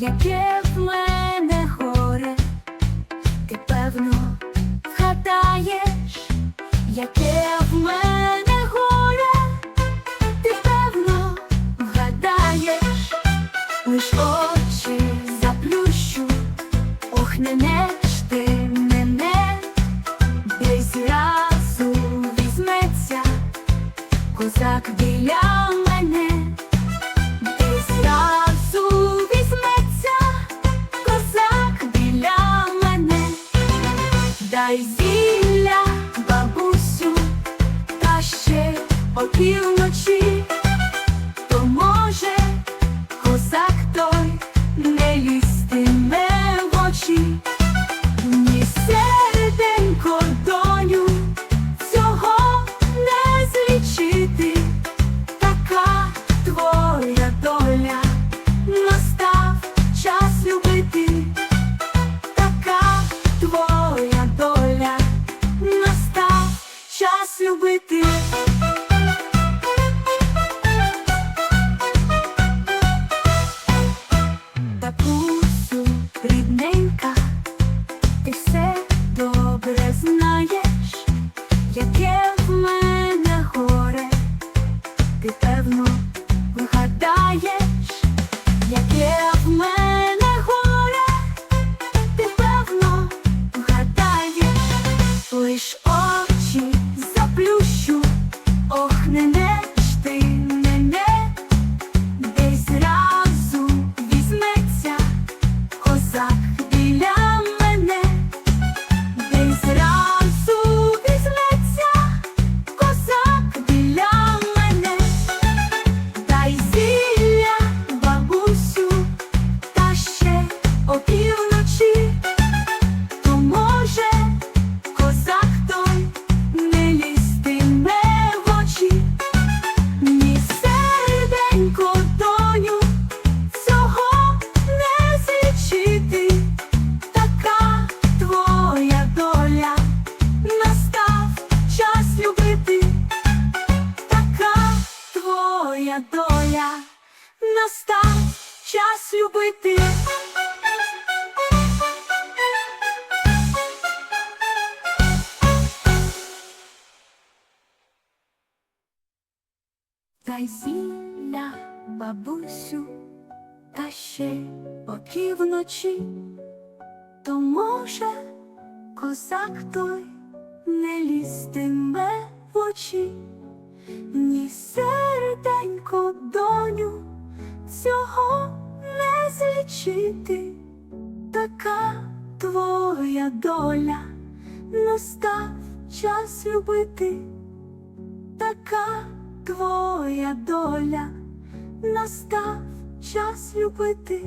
яке в мене горе, ти певно вгадаєш, яке в мене горе, ти певно вгадаєш, лиш очі заплющу, ох не. Дай зілля, бабусю, та ще опівночі, любити. Татусю, рідненька, ти все добре знаєш, яке в мене горе, ти певно вигадаєш, яке в мене твоя доля, настав час любити. Дай зілля, бабусю, та ще опівночі, то може козак той не лізтиме в очі, не злічити, така твоя доля, настав час любити. Така твоя доля, настав час любити.